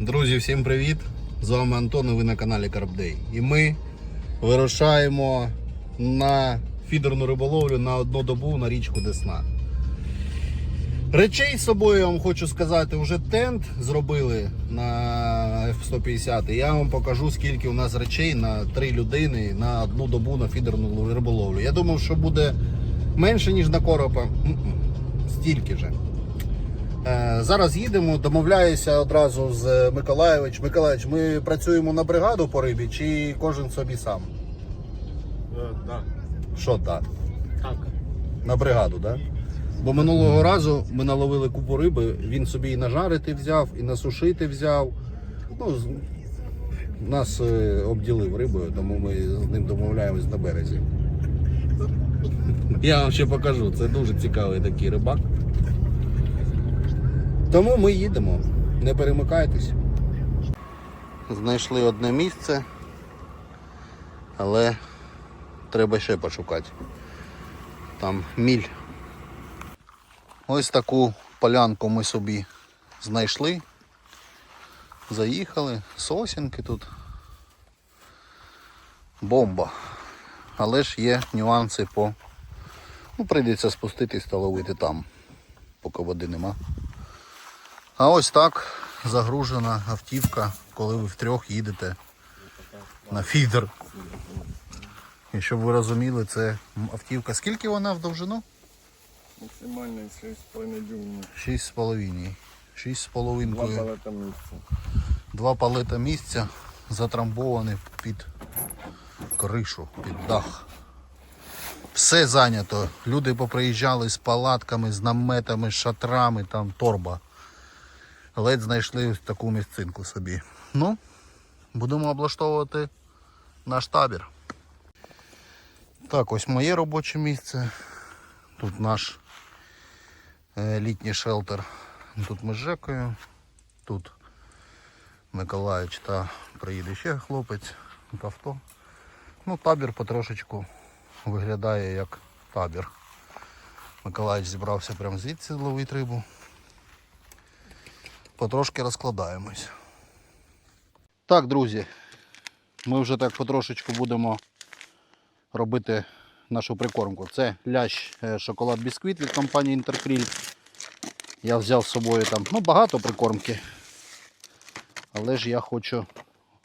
Друзі, всім привіт! З вами Антон і ви на каналі Карпдей. І ми вирушаємо на фідерну риболовлю на одну добу на річку Десна. Речей з собою я вам хочу сказати, вже тент зробили на F150. Я вам покажу, скільки у нас речей на три людини на одну добу на фідерну риболовлю. Я думав, що буде менше, ніж на коропа. Стільки же. Е, Зараз їдемо, домовляюся одразу з Миколаєвич. Миколаївич, ми працюємо на бригаду по рибі чи кожен собі сам? Е, да. Що так? Так. На бригаду, так? Да? Бо минулого разу ми наловили купу риби, він собі і нажарити взяв, і насушити взяв. Ну, нас е, обділив рибою, тому ми з ним домовляємось на березі. Я вам ще покажу, це дуже цікавий такий рибак. Тому ми їдемо, не перемикайтесь. Знайшли одне місце, але треба ще пошукати. Там міль. Ось таку полянку ми собі знайшли. Заїхали, сосінки тут. Бомба. Але ж є нюанси по. Ну, прийдеться спуститись та ловити там, поки води нема. А ось так загружена автівка, коли ви втрьох їдете на фідер. І щоб ви розуміли, це автівка. Скільки вона в довжину? Максимально 6,5 дюймів. 6,5. 6 з Два палета місця. Два палета місця затрамбовані під кришу, під дах. Все зайнято. Люди поприїжджали з палатками, з наметами, з шатрами, там торба. Ледь знайшли ось таку місцинку собі. Ну, будемо облаштовувати наш табір. Так, ось моє робоче місце. Тут наш е, літній шелтер. Тут ми з Жекою. Тут Миколаївич та приїде ще хлопець в авто. Ну, табір потрошечку виглядає як табір. Миколаївич зібрався прямо звідси ловити рибу. Потрошки розкладаємось. Так, друзі, ми вже так потрошечку будемо робити нашу прикормку. Це лящ е, шоколад бісквіт від компанії Інтеркріль. Я взяв з собою там ну, багато прикормки. Але ж я хочу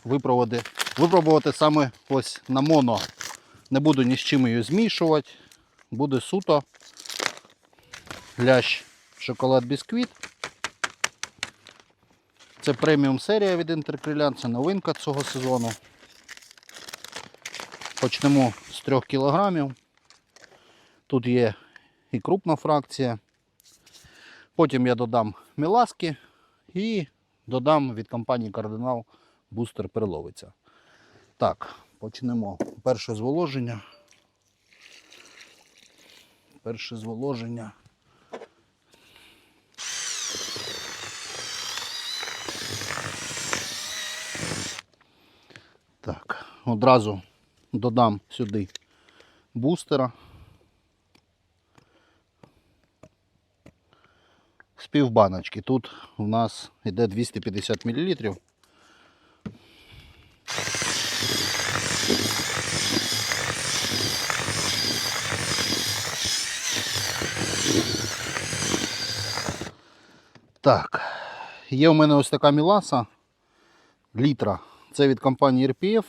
випробувати, випробувати саме ось на моно. Не буду ні з чим її змішувати. Буде суто лящ шоколад бісквіт. Це преміум серія від Інтеркрилян, це новинка цього сезону. Почнемо з 3 кілограмів. Тут є і крупна фракція. Потім я додам міласки і додам від компанії Кардинал бустер переловиця. Так, почнемо. Перше зволоження. Перше зволоження. Так, одразу додам сюди бустера. з півбаночки. Тут у нас йде 250 мл. Так, є у мене ось така міласа літра. Це від компанії RPF.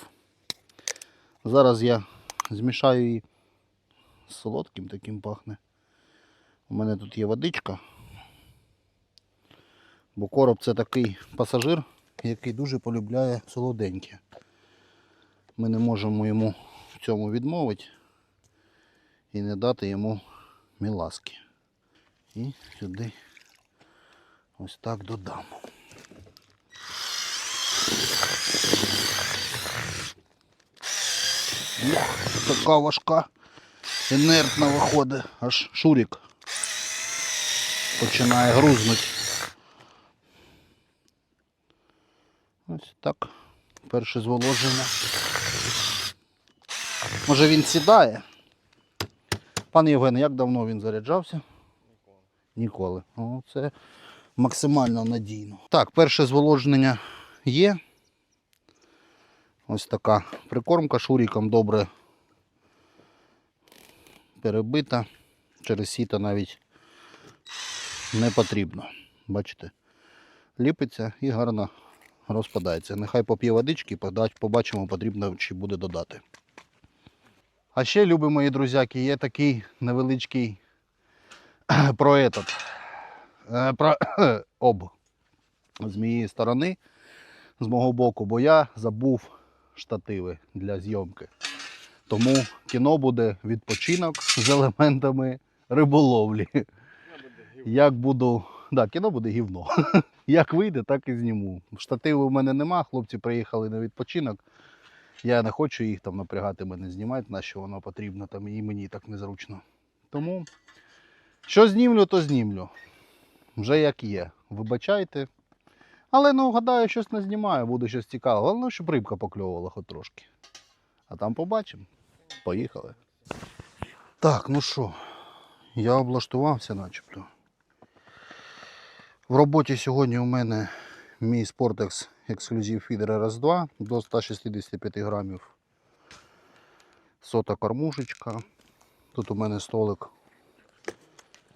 Зараз я змішаю її з солодким таким пахне. У мене тут є водичка. Бо короб це такий пасажир, який дуже полюбляє солоденьке. Ми не можемо йому в цьому відмовити і не дати йому міласки. І сюди ось так додамо. Така важка, інертна виходить, аж шурік починає грузнути. Ось так. Перше зволоження. Може він сідає? Пан Євген, як давно він заряджався? Ніколи. Ніколи. О, це максимально надійно. Так, перше зволоження є. Ось така прикормка шуріком добре перебита. Через сіто навіть не потрібно. Бачите? Ліпиться і гарно розпадається. Нехай поп'є водички, побачимо, потрібно чи буде додати. А ще, любі мої друзяки, є такий невеличкий про этот, е, про об з моєї сторони, з мого боку, бо я забув штативи для зйомки. Тому кіно буде відпочинок з елементами риболовлі. Як буду. Да, кіно буде гівно. Як вийде, так і зніму. Штативу в мене нема, хлопці приїхали на відпочинок. Я не хочу їх там напрягати, мене знімати, на що воно потрібно, там і мені так незручно. Тому що знімлю, то знімлю. Вже як є. Вибачайте. Але ну, гадаю, щось не знімаю, буде щось цікаве. Головне, щоб рибка покльовувала хоч трошки. А там побачимо. Поїхали. Так, ну що, я облаштувався начебто. В роботі сьогодні у мене мій Sportex Exclusive Feeder RS2 до 165 грамів. Сота кормушечка. Тут у мене столик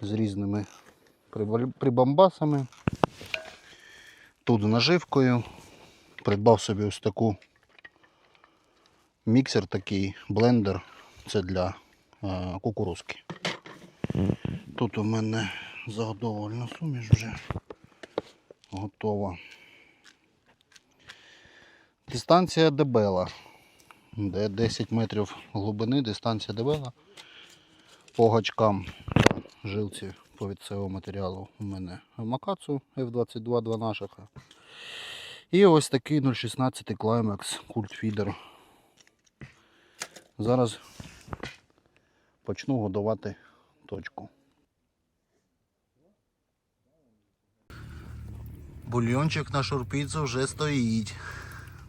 з різними прибамбасами. Тут з наживкою. Придбав собі ось таку міксер такий, блендер. Це для е, кукурузки. Тут у мене заготовлена суміш вже готова. Дистанція дебела. Де 10 метрів глибини, дистанція дебела. По гачкам та жилці повідцевого матеріалу у мене Макацу F22 2 наших. І ось такий 0,16 Climax Cult Feeder. Зараз почну годувати точку. Бульйончик на шурпіцу вже стоїть.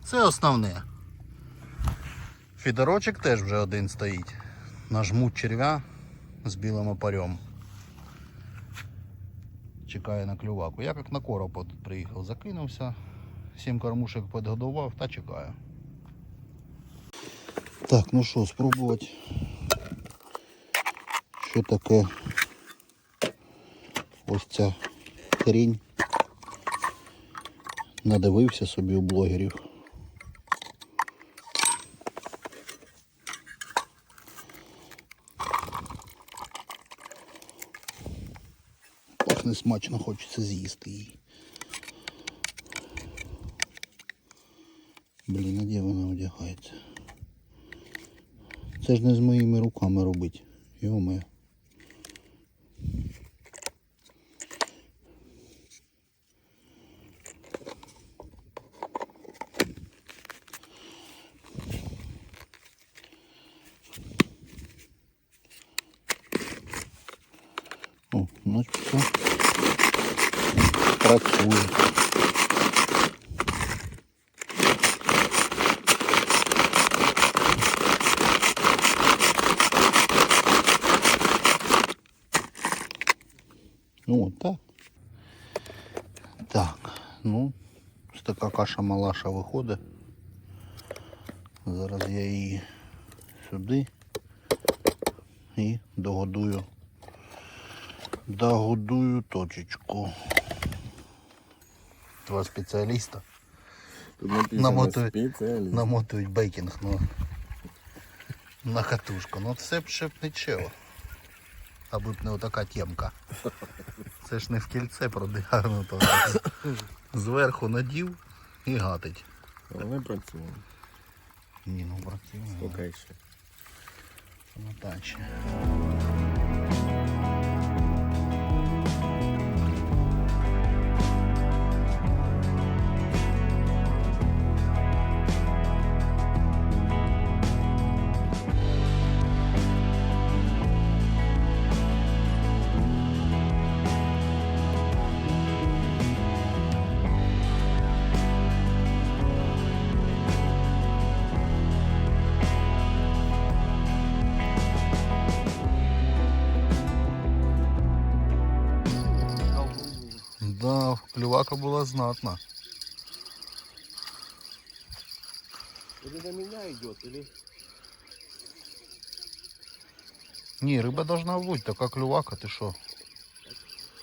Це основне. Фідерочок теж вже один стоїть. Нажмуть черв'я з білим опарем. Чекає на клюваку. Я як на короб приїхав, закинувся, сім кормушек підгодував та чекаю. Так, ну що, спробувати. Що таке ось ця хрінь. Надивився собі у блогерів. Пахне несмачно хочеться з'їсти її. Блін, а де вона одягається? Це ж не з моїми руками робить. Йоме. О, значить все. Працює. Ну, от так. Так, ну, ось така каша малаша виходить. Зараз я її сюди і догодую. Догодую точечку. Два спеціаліста спеціаліст. намотують бейкінг ну, на катушку. Ну це б ще б нічого. Аби б не отака тємка. Це ж не в кільце продягнуто. Зверху надів і гатить. Але працюємо. Ні, ну працюємо. Поки ще. клювака була знатна. Или на меня идет, или... Ні, риба должна бути, така клювака, ти що?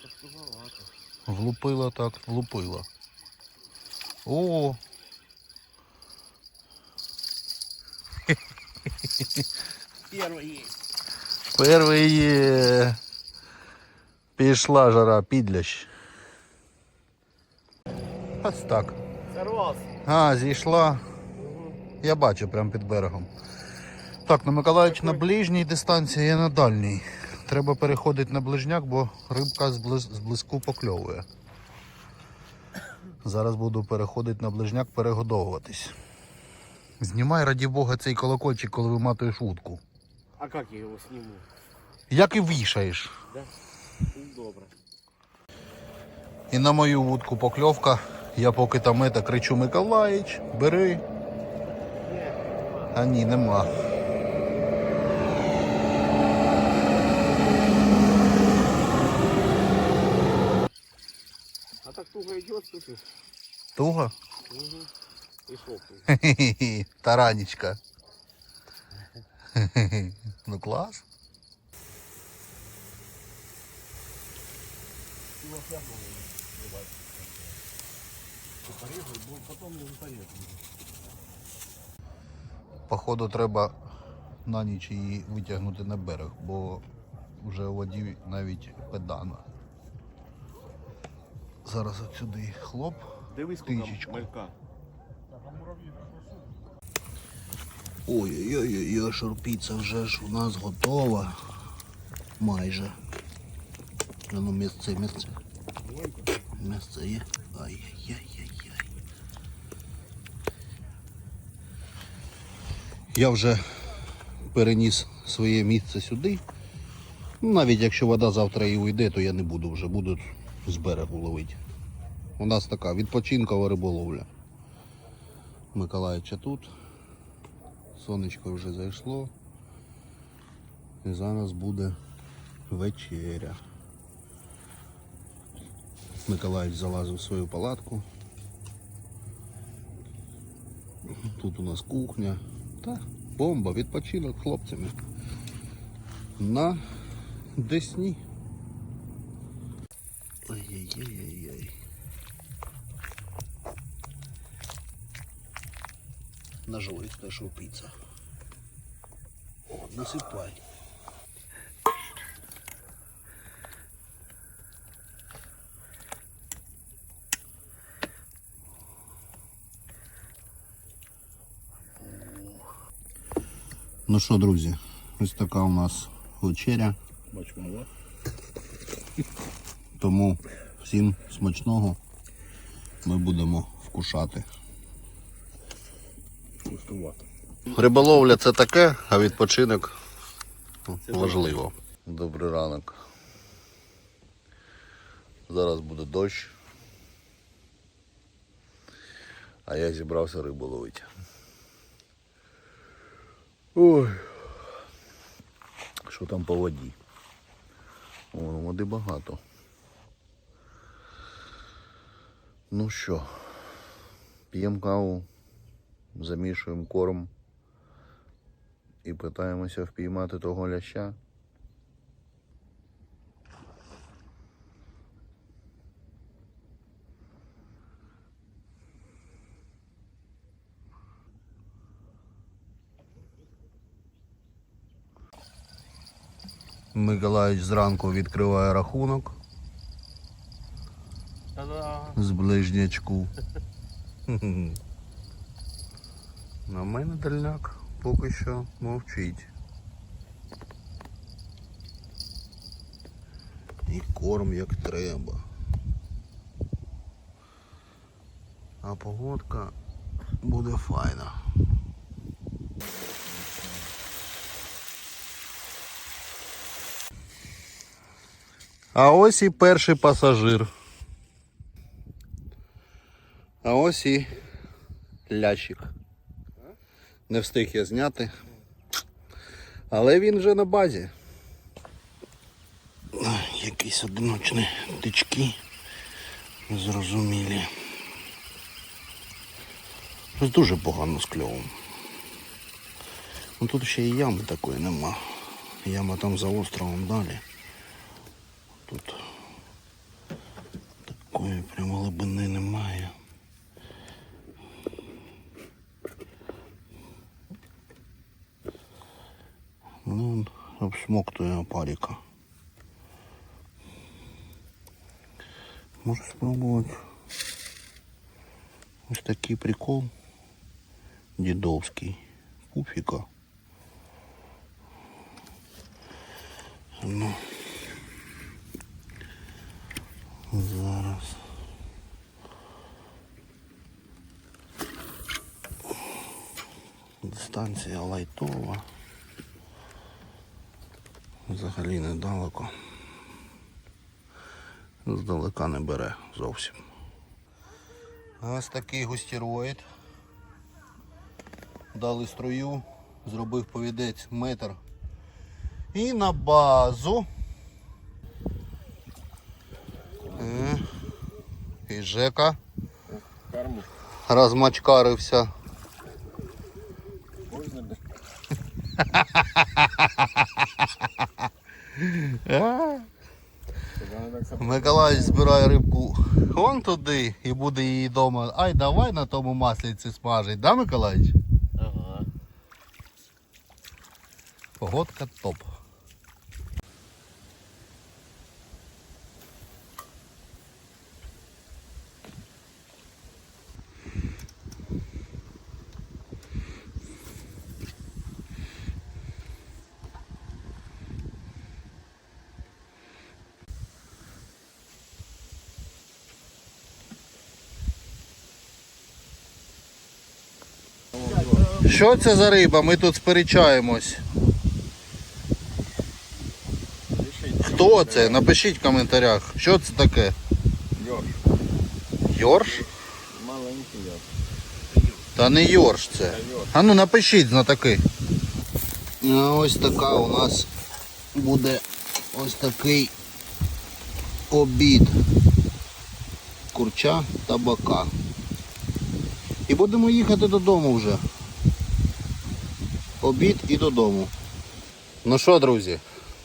Тосковалато. Влупила так, влупила. О! Первый есть. Перший є. Пішла жара, підлящ. Ось так. Сорвался. А, зійшла. Я бачу прямо під берегом. Так, на Миколаївич на ближній дистанції, я на дальній. Треба переходити на ближняк, бо рибка зблизьку покльовує. Зараз буду переходити на ближняк, перегодовуватись. Знімай, раді Бога, цей колокольчик, коли виматуєш вудку. А как я его сниму? Як і вішаєш. Да? Ну, добре. І на мою вудку покльовка. Я поки там ета кричу Миколаїч, бери. А ні, нема. А так туго идет, слушай. Туго? Угу. Шоку. Хе-хе-хе, Таранечка. Ну клас. Походу треба на ніч її витягнути на берег, бо вже у воді навіть педана. Зараз отсюди хлоп. Дивись, Тичечку. малька. Ой-ой-ой, шурпіця вже ж у нас готова. Майже. Ну, місце, місце. Місце є. Ай-яй-яй-яй-яй. Я вже переніс своє місце сюди. Ну, Навіть якщо вода завтра і уйде, то я не буду вже, буду з берегу ловити. У нас така відпочинкова риболовля. Миколаївича тут. Сонечко вже зайшло. І зараз буде вечеря. Миколаївич залазив в свою палатку. Тут у нас кухня. Та бомба, відпочинок хлопцями. На Десні. Ай-яй-яй-яй-яй. Ножовицька шовпиця. О, насипай. Ну що, друзі, ось така у нас вечеря. Тому всім смачного ми будемо вкушати. Риболовля це таке, а відпочинок важливо. Добрий ранок. Зараз буде дощ. А я зібрався рибу ловити. Ой. Що там по воді? О, води багато. Ну що, п'ємо каву, замішуємо корм і питаємося впіймати того ляща. Миколаївич зранку відкриває рахунок з ближнячку. На мене дальняк поки що мовчить. І корм як треба. А погодка буде файна. А ось і перший пасажир. А ось і лящик. Не встиг я зняти. Але він вже на базі. Якісь одиночні тички. Зрозумілі. Щось дуже погано з кльовом. Ну тут ще і ями такої нема. Яма там за островом далі. Тут такої прям глибини немає. Ну, обсмоктує опаріка. Можу спробувати. Ось такий прикол. Дідовський. Пуфіка. Ну. Зараз. Дистанція лайтова. Взагалі недалеко. Здалека не бере зовсім. Ось такий густіроїд. Дали струю, зробив повідець метр. І на базу. Е, І Жека розмачкарився. Можна де? Миколаївич збирає рибку вон туди і буде її вдома. Ай, давай на тому маслиці смажить, да, Миколаївич? Ага. Погодка топ. Що це за риба? Ми тут сперечаємось. Хто це? Напишіть в коментарях. Що це таке? Йорш. Йорш? Маленький йорш. Та не йорш це. А ну напишіть знатоки. А ось така у нас буде ось такий обід. Курча та бока. І будемо їхати додому вже. Обід і додому. Ну що, друзі,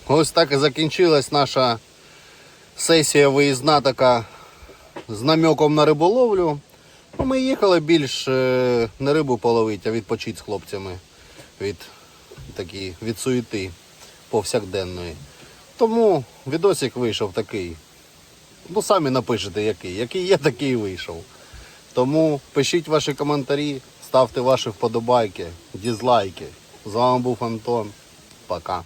ось так і закінчилась наша сесія виїзна така з намеком на риболовлю. Ну, ми їхали більш е, не рибу половити, а відпочити з хлопцями від, такі, від суєти повсякденної. Тому відосик вийшов такий. Ну, самі напишете який. Який є, такий вийшов. Тому пишіть ваші коментарі, ставте ваші вподобайки, дізлайки. З вами був Антон. Пока.